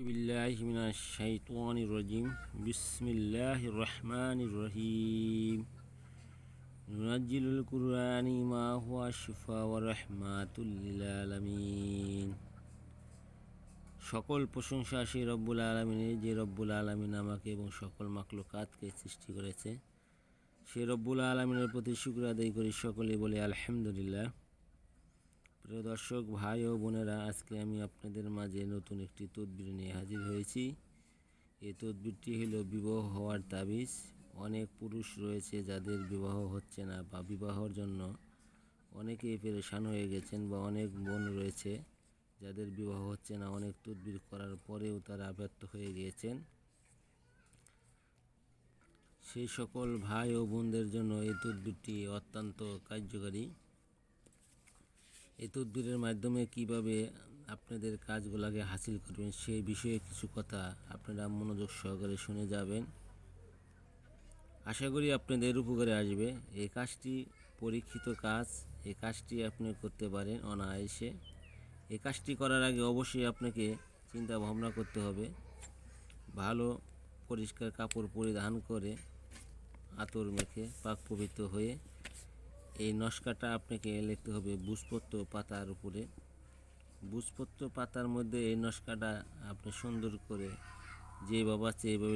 بالله من الشيطان الرجيم بسم الله الرحمن الرحيم ننزل القرآن ما هو شفاء ورحمة للعالمين সকল প্রশংসা সেই রব্বুল আলমিনের যে রব্বুল আলমিন আমাকে এবং সকল মাকলুকাতকে সৃষ্টি করেছে সে রব্বুল আলমিনের প্রতি শুক্র আদায় করি সকলে বলে আলহামদুলিল্লাহ প্রিয় দর্শক, ভাই ও বোনেরা, আজকে আমি আপনাদের মাঝে নতুন একটি তদবির নিয়ে হাজির হয়েছি। এই তদবিরটি হলো বিবাহ হওয়ার তাবিজ। অনেক পুরুষ রয়েছে যাদের বিবাহ হচ্ছে না বা বিবাহর জন্য অনেকেই পেরেশান হয়ে গেছেন বা অনেক বোন রয়েছে যাদের বিবাহ হচ্ছে না। অনেক তদবির করার পরেও তারা ব্যর্থ হয়ে গিয়েছেন। সেই সকল ভাই ও বোনদের জন্য এই তদবিরটি অত্যন্ত কার্যকারী। এই তদবিরের মাধ্যমে কীভাবে আপনাদের কাজগুলোকে হাসিল করবেন সেই বিষয়ে কিছু কথা আপনারা মনোযোগ সহকারে শুনে যাবেন। আশা করি আপনাদের উপকারে আসবে। এই কাজটি পরীক্ষিত কাজ। এই কাজটি আপনি করতে পারেন অনায়াসে। এই কাজটি করার আগে অবশ্যই আপনাকে চিন্তা ভাবনা করতে হবে। ভালো, পরিষ্কার কাপড় পরিধান করে আতর মেখে পাক পবিত্র হয়ে এই নস্কাটা আপনাকে লিখতে হবে বুঝপত্র পাতার উপরে। বুঝপত্র পাতার মধ্যে এই নস্কাটা আপনি সুন্দর করে যেভাবে আছে এইভাবে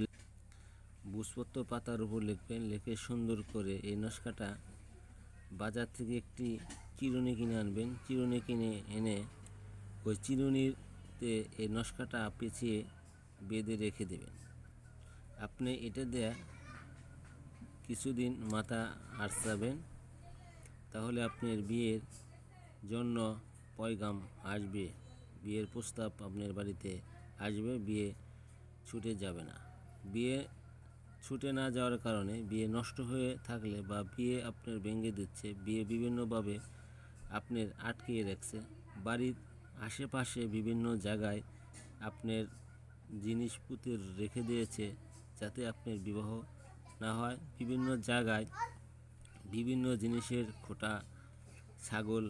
বুঝপত্র পাতার উপর লিখবেন, লিখে সুন্দর করে এই নস্কাটা বাজার থেকে একটি চিরুনি কিনে আনবেন। চিরুনি কিনে এনে ওই চিরুনিতে এই নস্কাটা পেঁচিয়ে বেঁধে রেখে দেবেন। আপনি এটা দেয়া কিছুদিন মাথা আটসাবেন তাহলে আপনার বিয়ের জন্য পয়গাম আসবে। বিয়ের প্রস্তাব আপনার বাড়িতে আসবে, বিয়ে ছুটে যাবে না। বিয়ে ছুটে না যাওয়ার কারণে বিয়ে নষ্ট হয়ে থাকলে বা বিয়ে আপনার ভেঙে দিচ্ছে, বিয়ে বিভিন্নভাবে আপনার আটকিয়ে রাখছে। বাড়ির আশেপাশে বিভিন্ন জায়গায় আপনার জিনিসপত্র রেখে দিয়েছে যাতে আপনার বিবাহ না হয়। বিভিন্ন জায়গায় বিভিন্ন জিনিসের খোটা, ছাগল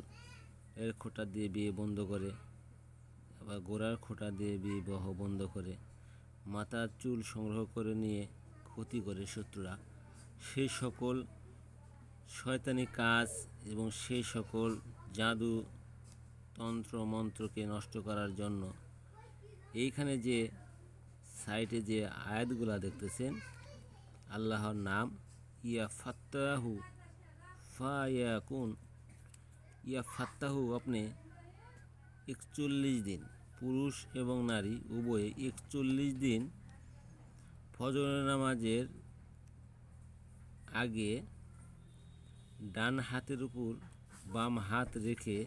এর খোটা দিয়ে বিয়ে বন্ধ করে, আবার গোড়ার খোটা দিয়ে বিবাহ বন্ধ করে, মাথার চুল সংগ্রহ করে নিয়ে ক্ষতি করে শত্রুরা। সেই সকল শয়তানি কাজ এবং সেই সকল জাদু তন্ত্র মন্ত্রকে নষ্ট করার জন্য। এইখানে যে সাইটে যে আয়াতগুলা দেখতেছেন, আল্লাহর নাম, ইয়া ফাত্তাহু ফা ইয়া ফাত্তাহু আপনি একচল্লিশ দিন, পুরুষ এবং নারী, উভয়ে একচল্লিশ দিন ফজর নামাজের আগে ডান হাতের উপর বাম হাত রেখে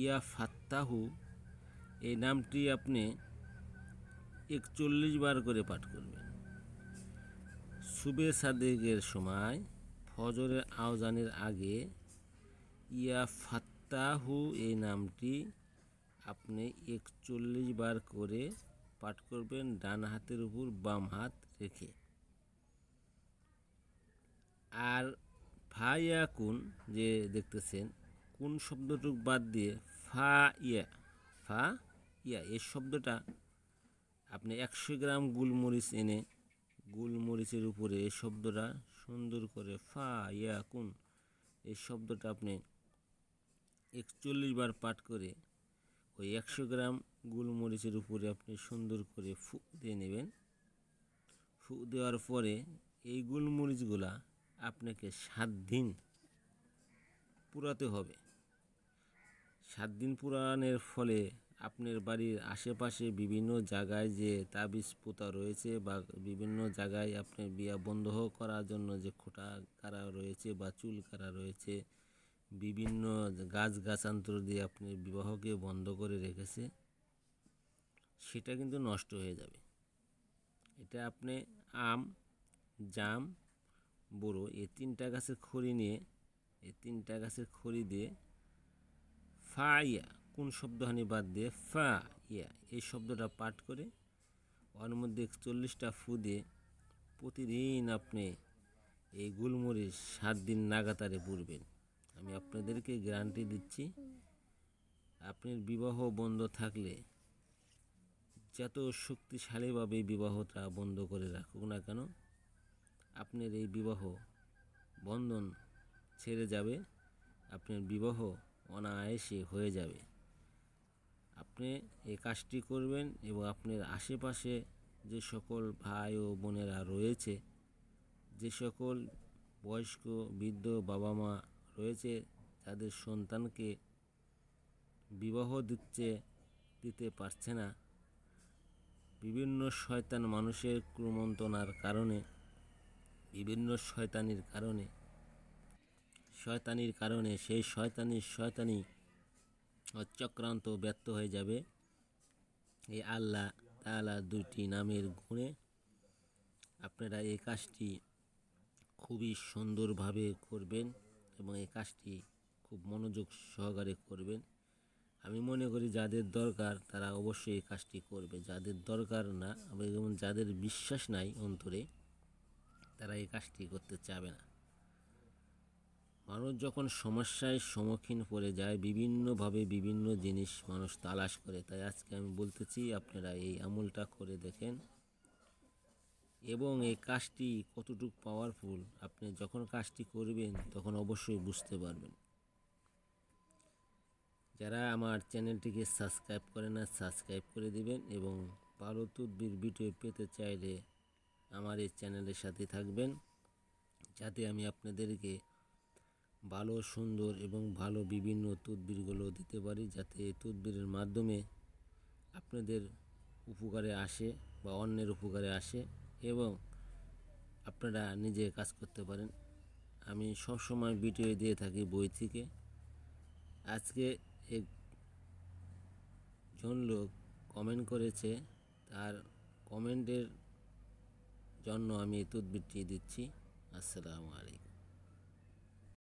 ইয়া ফাত্তাহু, এই নামটি আপনি একচল্লিশ বার করে পাঠ করবেন। সুবে সাদেকের সময় ফজরের আওজানের আগে ইয়া ফাত্তাহু এই নামটি আপনি একচল্লিশ বার করে পাঠ করবেন, ডান হাতের উপর বাম হাত রেখে। আর ফা ইয়া কুন যে দেখতেছেন, কোন শব্দটুক বাদ দিয়ে ফা ইয়া ফা ইয়া এই শব্দটা আপনি একশো গ্রাম গুলমরিচ এনে গুলমরিচের উপরে এই শব্দটা সুন্দর করে ফা, ইয়া, কুন, এই শব্দটা আপনি একচল্লিশ বার পাঠ করে ওই একশো গ্রাম গোলমরিচের উপরে আপনি সুন্দর করে ফু দিয়ে নেবেন। ফু দেওয়ার পরে এই গোলমরিচগুলা আপনাকে সাত দিন পুরাতে হবে। সাত দিন পুরানোর ফলে আপনার বাড়ির আশেপাশে বিভিন্ন জায়গায় যে তাবিজ পোতা রয়েছে বা বিভিন্ন জায়গায় আপনার বিয়া বন্ধ করার জন্য যে খোটা কারা রয়েছে বা চুল কারা রয়েছে, বিভিন্ন গাছ গাছান্তর দিয়ে আপনি বিবাহকে বন্ধ করে রেখেছে, সেটা কিন্তু নষ্ট হয়ে যাবে। এটা আপনি আম, জাম বড়ো এই তিনটা গাছের খড়ি নিয়ে, এই তিনটা গাছের খড়ি দিয়ে ফা ইয়া কোন শব্দহানি বাদ দিয়ে ফা, ইয়া, এই শব্দটা পাঠ করে ওর মধ্যে চল্লিশটা ফু দিয়ে প্রতিদিন আপনি এই গুলমরিচ সাত দিন নাগাতারে পড়বেন। আমি আপনাদেরকে গ্যারান্টি দিচ্ছি, আপনার বিবাহ বন্ধ থাকলে যত শক্তিশালীভাবে বিবাহটা বন্ধ করে রাখুক না কেন, আপনার এই বিবাহ বন্ধন ছেড়ে যাবে, আপনার বিবাহ অনায়াসে হয়ে যাবে। আপনি এই কাজটি করবেন এবং আপনার আশেপাশে যে সকল ভাই ও বোনেরা রয়েছে, যে সকল বয়স্ক বৃদ্ধ বাবা মা রয়েছে, তাদের সন্তানকে বিবাহ দিচ্ছে, দিতে পারছে না। বিভিন্ন শয়তান মানুষের ক্রমন্তনার কারণে, বিভিন্ন শয়তানির কারণে শয়তানির কারণে সেই শয়তানির শয়তানি চক্রান্ত ব্যর্থ হয়ে যাবে। এই আল্লাহ তাআলা দুইটি নামের গুণে আপনারা এই কাজটি খুবই সুন্দরভাবে করবেন এবং এই কাজটি খুব মনোযোগ সহকারে করবেন। আমি মনে করি যাদের দরকার তারা অবশ্যই এই কাজটি করবে। যাদের দরকার না যেমন যাদের বিশ্বাস নাই অন্তরে তারা এই কাজটি করতে চাবে না। মানুষ যখন সমস্যায় সম্মুখীন পড়ে যায়, বিভিন্নভাবে বিভিন্ন জিনিস মানুষ তালাশ করে। তাই আজকে আমি বলতেছি, আপনারা এই আমলটা করে দেখেন। এবং এই কাজটি কতটুকু পাওয়ারফুল আপনি যখন কাজটি করবেন, তখন অবশ্যই বুঝতে পারবেন। যারা আমার চ্যানেলটিকে সাবস্ক্রাইব করে না, সাবস্ক্রাইব করে দিবেন এবং ভালো তদবির ভিডিও পেতে চাইলে আমার এই চ্যানেলের সাথে থাকবেন, যাতে আমি আপনাদেরকে ভালো, সুন্দর এবং ভালো বিভিন্ন তদবিরগুলো দিতে পারি যাতে এই তদবিরের মাধ্যমে আপনাদের উপকারে আসে বা অন্যের উপকারে আসে এবং আপনারা নিজে কাজ করতে পারেন। আমি সব সময় ভিডিও দিয়ে থাকি বই থেকে। আজকে একজন লোক কমেন্ট করেছে, তার কমেন্টের জন্য আমি এই তদবিরটি দিচ্ছি। আসসালামু আলাইকুম।